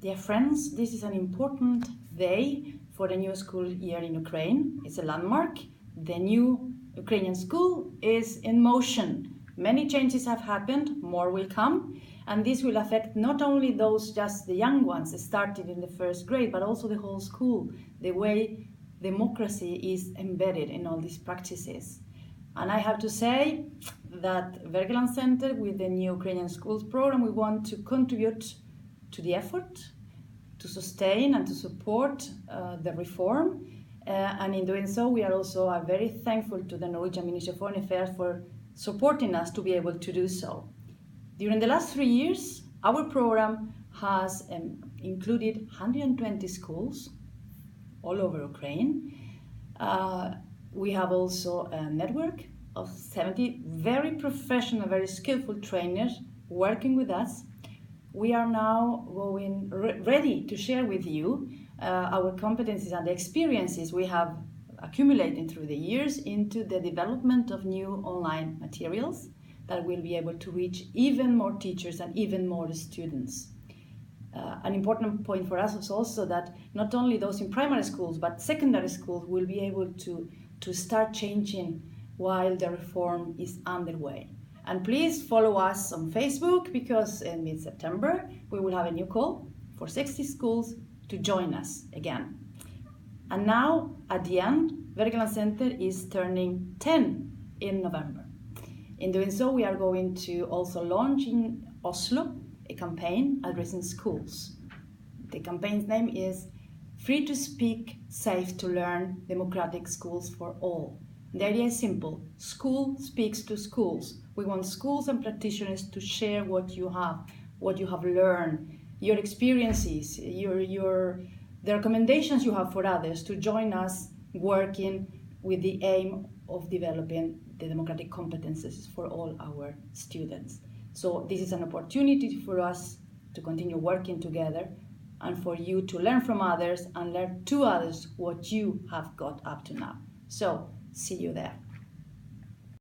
Dear friends, this is an important day for the new school year in Ukraine. It's a landmark. The new Ukrainian school is in motion. Many changes have happened, more will come, and this will affect not only those just the young ones started in the first grade, but also the whole school, the way democracy is embedded in all these practices. And I have to say that Wergeland Center, with the new Ukrainian schools program, we want to contribute to the effort, to sustain and to support uh, the reform. Uh, and in doing so, we are also uh, very thankful to the Norwegian Ministry of Foreign Affairs for supporting us to be able to do so. During the last three years, our program has um, included 120 schools all over Ukraine. Uh, we have also a network of 70 very professional, very skillful trainers working with us we are now going re- ready to share with you uh, our competencies and the experiences we have accumulated through the years into the development of new online materials that will be able to reach even more teachers and even more students. Uh, an important point for us is also that not only those in primary schools but secondary schools will be able to, to start changing while the reform is underway. And please follow us on Facebook because in mid September we will have a new call for 60 schools to join us again. And now, at the end, Wergeland Center is turning 10 in November. In doing so, we are going to also launch in Oslo a campaign addressing schools. The campaign's name is Free to Speak, Safe to Learn Democratic Schools for All. The idea is simple school speaks to schools. We want schools and practitioners to share what you have, what you have learned, your experiences, your, your, the recommendations you have for others to join us working with the aim of developing the democratic competences for all our students. So, this is an opportunity for us to continue working together and for you to learn from others and learn to others what you have got up to now. So, See you there.